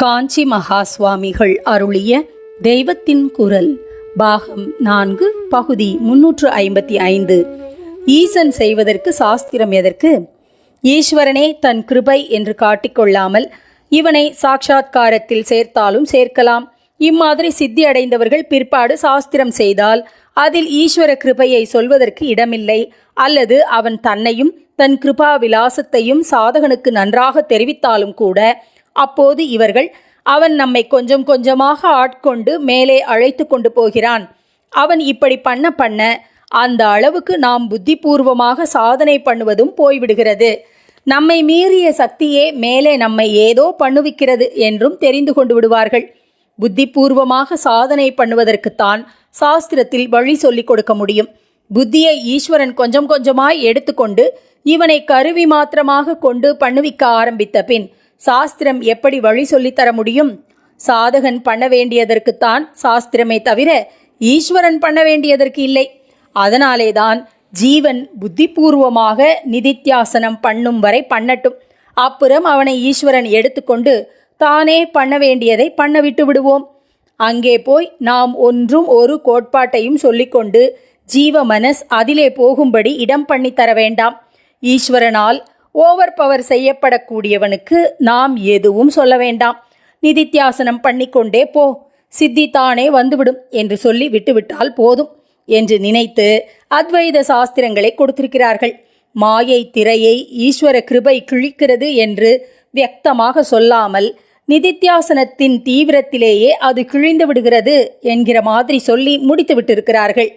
காஞ்சி மகா சுவாமிகள் அருளிய தெய்வத்தின் குரல் பாகம் நான்கு பகுதி முன்னூற்று ஐம்பத்தி ஐந்து. ஈசன் செய்வதற்கு சாஸ்திரம் எதற்கு? ஈஸ்வரனே தன் கிருபை என்று காட்டிக்கொள்ளாமல் இவனை சாட்சா்காரத்தில் சேர்த்தாலும் சேர்க்கலாம். இம்மாதிரி சித்தி அடைந்தவர்கள் பிற்பாடு சாஸ்திரம் செய்தால் அதில் ஈஸ்வர கிருபையை சொல்வதற்கு இடமில்லை. அல்லது அவன் தன்னையும் தன் கிருபா விலாசத்தையும் சாதகனுக்கு நன்றாக தெரிவித்தாலும் கூட அப்போது இவர்கள் அவன் நம்மை கொஞ்சம் கொஞ்சமாக ஆட்கொண்டு மேலே அழைத்து கொண்டு போகிறான். அவன் இப்படி பண்ண பண்ண அந்த அளவுக்கு நாம் புத்திபூர்வமாக சாதனை பண்ணுவதும் போய்விடுகிறது. நம்மை மீறிய சக்தியே மேலே நம்மை ஏதோ பண்ணுவிக்கிறது என்றும் தெரிந்து கொண்டு விடுவார்கள். புத்திபூர்வமாக சாதனை பண்ணுவதற்குத்தான் சாஸ்திரத்தில் வழி சொல்லிக் கொடுக்க முடியும். புத்தியை ஈஸ்வரன் கொஞ்சம் கொஞ்சமாய் எடுத்துக்கொண்டு இவனை கருவி மாத்திரமாக கொண்டு பண்ணுவிக்க ஆரம்பித்த பின் சாஸ்திரம் எப்படி வழி சொல்லித் தர முடியும்? சாதகன் பண்ண வேண்டியதற்குத்தான் சாஸ்திரமே தவிர ஈஸ்வரன் பண்ண வேண்டியதற்கு இல்லை. அதனாலேதான் ஜீவன் புத்திபூர்வமாக நிதித்தியாசனம் பண்ணும் வரை பண்ணட்டும். அப்புறம் அவனை ஈஸ்வரன் எடுத்துக்கொண்டு தானே பண்ண வேண்டியதை பண்ண விட்டு விடுவோம். அங்கே போய் நாம் ஒன்றும் ஒரு கோட்பாட்டையும் சொல்லிக்கொண்டு ஜீவ மனஸ் அதிலே போகும்படி இடம் பண்ணி தர வேண்டாம். ஈஸ்வரனால் ஓவர் பவர் செய்யப்படக்கூடியவனுக்கு நாம் எதுவும் சொல்ல வேண்டாம். நிதித்தியாசனம் பண்ணிக்கொண்டே போ. சித்தி தானே வந்துவிடும் என்று சொல்லி விட்டுவிட்டால் போதும் என்று நினைத்து அத்வைத சாஸ்திரங்களை கொடுத்திருக்கிறார்கள். மாயை திரையை ஈஸ்வர கிருபை கிழிக்கிறது என்று வியக்தமாக சொல்லாமல் நிதித்தியாசனத்தின் தீவிரத்திலேயே அது கிழிந்து விடுகிறது என்கிற மாதிரி சொல்லி முடித்து விட்டிருக்கிறார்கள்